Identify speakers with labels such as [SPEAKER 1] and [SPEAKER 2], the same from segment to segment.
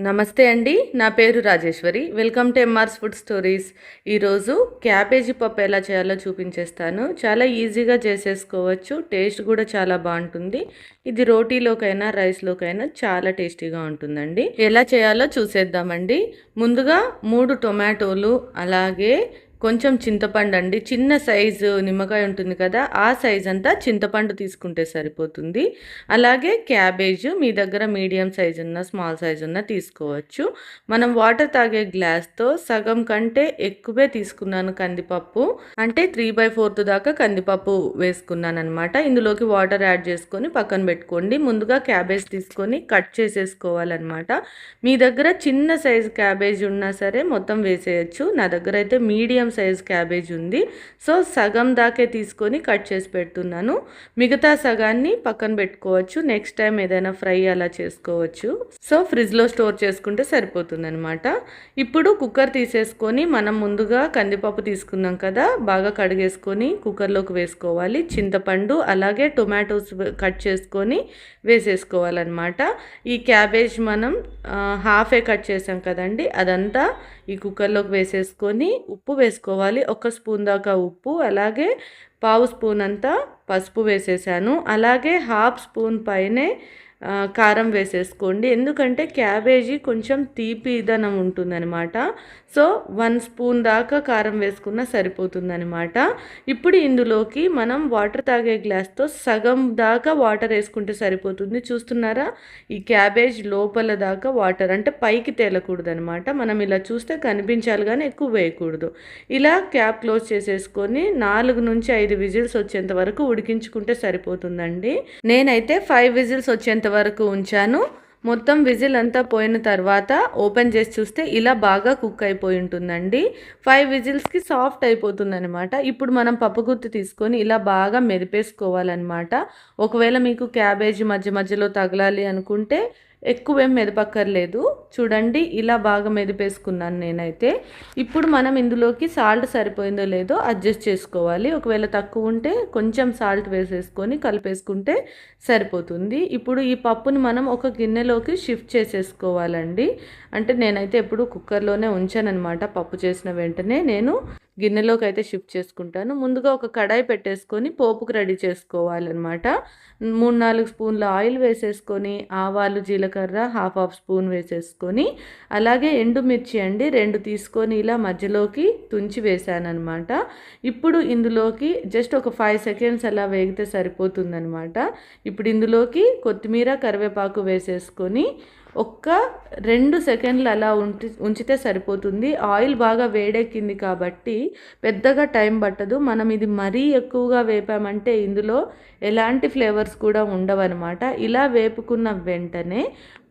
[SPEAKER 1] నమస్తే అండి నా పేరు Rajeshwari. Welcome to MR's food stories. ఈరోజు క్యాబేజీ పప్పు ఎలా చేయాలో చూపించేస్తాను. చాలా ఈజీగా చేసేసుకోవచ్చు. టేస్ట్ కూడా చాలా బాగుంటుంది. ఇది రోటీలోకైనా రైస్లోకైనా చాలా టేస్టీగా ఉంటుందండి. ఎలా చేయాలో చూసేద్దామండి. ముందుగా మూడు టొమాటోలు అలాగే కొంచెం చింతపండు అండి. చిన్న సైజు నిమ్మకాయ ఉంటుంది కదా ఆ సైజ్ అంతా చింతపండు తీసుకుంటే సరిపోతుంది. అలాగే క్యాబేజ్ మీ దగ్గర మీడియం సైజ్ ఉన్న స్మాల్ సైజ్ ఉన్న తీసుకోవచ్చు. మనం వాటర్ తాగే గ్లాస్తో సగం కంటే ఎక్కువే తీసుకున్నాను కందిపప్పు. అంటే త్రీ బై ఫోర్త్ దాకా కందిపప్పు వేసుకున్నాను అనమాట ఇందులోకి వాటర్ యాడ్ చేసుకొని పక్కన పెట్టుకోండి. ముందుగా క్యాబేజ్ తీసుకొని కట్ చేసేసుకోవాలన్నమాట. మీ దగ్గర చిన్న సైజ్ క్యాబేజ్ ఉన్నా సరే మొత్తం వేసేయచ్చు. నా దగ్గర అయితే మీడియం సైజ్ క్యాబేజ్ ఉంది. సో సగం దాకే తీసుకొని కట్ చేసి పెడుతున్నాను. మిగతా సగాన్ని పక్కన పెట్టుకోవచ్చు. నెక్స్ట్ టైం ఏదైనా ఫ్రై అలా చేసుకోవచ్చు. సో ఫ్రిడ్జ్లో స్టోర్ చేసుకుంటే సరిపోతుంది అనమాట ఇప్పుడు కుక్కర్ తీసేసుకొని మనం ముందుగా కందిపప్పు తీసుకున్నాం కదా బాగా కడిగేసుకొని కుక్కర్లోకి వేసుకోవాలి. చింతపండు అలాగే టొమాటోస్ కట్ చేసుకొని వేసేసుకోవాలన్నమాట. ఈ క్యాబేజ్ మనం హాఫే కట్ చేసాం కదండి అదంతా ఈ కుక్కర్లోకి వేసేసుకొని ఉప్పు వేసుకోవాలి. ఒక స్పూన్ దాకా ఉప్పు అలాగే పావు స్పూన్ అంతా పసుపు వేసేసాను. అలాగే హాఫ్ స్పూన్ పైనే కారం వేసేసుకోండి. ఎందుకంటే క్యాబేజీ కొంచెం తీపిదనం ఉంటుందన్నమాట. సో వన్ స్పూన్ దాకా కారం వేసుకున్న సరిపోతుందనమాట ఇప్పుడు ఇందులోకి మనం వాటర్ తాగే గ్లాస్తో సగం దాకా వాటర్ వేసుకుంటే సరిపోతుంది. చూస్తున్నారా? ఈ క్యాబేజ్ లోపల దాకా వాటర్ అంటే పైకి తేలకూడదనమాట మనం ఇలా చూస్తే కనిపించాలి కానీ ఎక్కువ వేయకూడదు. ఇలా క్యాప్ క్లోజ్ చేసేసుకొని నాలుగు నుంచి ఐదు విజిల్స్ వచ్చేంత వరకు ఉడికించుకుంటే సరిపోతుందండి. నేనైతే ఫైవ్ విజిల్స్ వచ్చేంత వరకు ఉంచాను. మొత్తం విజిల్ అంతా పోయిన తర్వాత ఓపెన్ చేసి చూస్తే ఇలా బాగా కుక్ అయిపోయి ఉంటుందండి. ఫైవ్ విజిల్స్కి సాఫ్ట్ అయిపోతుందనమాట ఇప్పుడు మనం పప్పు గుత్తి తీసుకొని ఇలా బాగా మెదిపేసుకోవాలన్నమాట. ఒకవేళ మీకు క్యాబేజీ మధ్య మధ్యలో తగలాలి అనుకుంటే ఎక్కువేం మెదపక్కర్లేదు. చూడండి ఇలా బాగా మెదిపేసుకున్నాను నేనైతే. ఇప్పుడు మనం ఇందులోకి సాల్ట్ సరిపోయిందో లేదో అడ్జస్ట్ చేసుకోవాలి. ఒకవేళ తక్కువ ఉంటే కొంచెం సాల్ట్ వేసేసుకొని కలిపేసుకుంటే సరిపోతుంది. ఇప్పుడు ఈ పప్పుని మనం ఒక గిన్నెలోకి షిఫ్ట్ చేసేసుకోవాలండి. అంటే నేనైతే ఎప్పుడు కుక్కర్లోనే ఉంచానమాట పప్పు చేసిన వెంటనే. నేను గిన్నెలోకి అయితే షిఫ్ట్ చేసుకుంటాను. ముందుగా ఒక కడాయి పెట్టేసుకొని పోపుకు రెడీ చేసుకోవాలన్నమాట. మూడు నాలుగు స్పూన్ల ఆయిల్ వేసేసుకొని ఆవాలు జీలకర్ర హాఫ్ హాఫ్ స్పూన్ వేసేసుకొని అలాగే ఎండుమిర్చి అండి రెండు తీసుకొని ఇలా మధ్యలోకి తుంచి వేసానమాట ఇప్పుడు ఇందులోకి జస్ట్ ఒక ఫైవ్ సెకండ్స్ అలా వేగితే సరిపోతుందనమాట ఇప్పుడు ఇందులోకి కొత్తిమీర కరివేపాకు వేసేసుకొని ఒక్క రెండు సెకండ్లు అలా ఉంచి ఉంచితే సరిపోతుంది. ఆయిల్ బాగా వేడెక్కింది కాబట్టి పెద్దగా టైం పట్టదు. మనం ఇది మరీ ఎక్కువగా వేపామంటే ఇందులో ఎలాంటి ఫ్లేవర్స్ కూడా ఉండవన్నమాట. ఇలా వేపుకున్న వెంటనే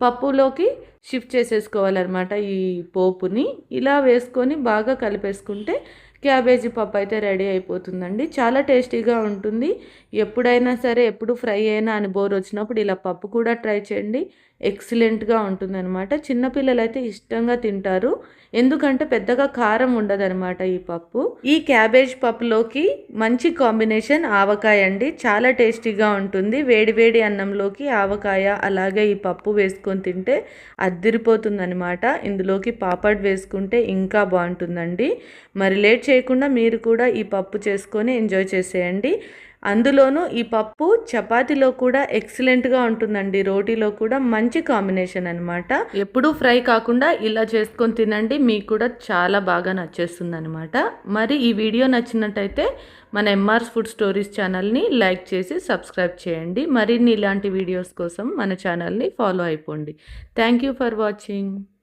[SPEAKER 1] పప్పులోకి షిఫ్ట్ చేసేసుకోవాలన్నమాట ఈ పోపుని. ఇలా వేసుకొని బాగా కలిపేసుకుంటే క్యాబేజీ పప్పు అయితే రెడీ అయిపోతుందండి. చాలా టేస్టీగా ఉంటుంది. ఎప్పుడైనా సరే ఎప్పుడు ఫ్రై అయినా అని బోర్ వచ్చినప్పుడు ఇలా పప్పు కూడా ట్రై చేయండి. ఎక్సలెంట్గా ఉంటుందన్నమాట. చిన్నపిల్లలు అయితే ఇష్టంగా తింటారు. ఎందుకంటే పెద్దగా కారం ఉండదన్నమాట ఈ పప్పు. ఈ క్యాబేజ్ పప్పులోకి మంచి కాంబినేషన్ ఆవకాయ అండి. చాలా టేస్టీగా ఉంటుంది. వేడి వేడి అన్నంలోకి ఆవకాయ అలాగే ఈ పప్పు వేసుకొని తింటే అద్దిరిపోతుందనమాట ఇందులోకి పాపడ్ వేసుకుంటే ఇంకా బాగుంటుందండి. మరి లేట్ చేయకుండా మీరు కూడా ఈ పప్పు చేసుకొని ఎంజాయ్ చేసేయండి. అందులోనూ ఈ పప్పు చపాతీలో కూడా ఎక్సలెంట్గా ఉంటుందండి. రోటీలో కూడా మంచి కాంబినేషన్ అనమాట ఎప్పుడూ ఫ్రై కాకుండా ఇలా చేసుకొని తినండి. మీకు కూడా చాలా బాగా నచ్చేస్తుంది అనమాట మరి ఈ వీడియో నచ్చినట్టయితే మన ఎంఆర్స్ ఫుడ్ స్టోరీస్ ఛానల్ని లైక్ చేసి సబ్స్క్రైబ్ చేయండి. మరిన్ని ఇలాంటి వీడియోస్ కోసం మన ఛానల్ని ఫాలో అయిపోండి. Thank you for watching.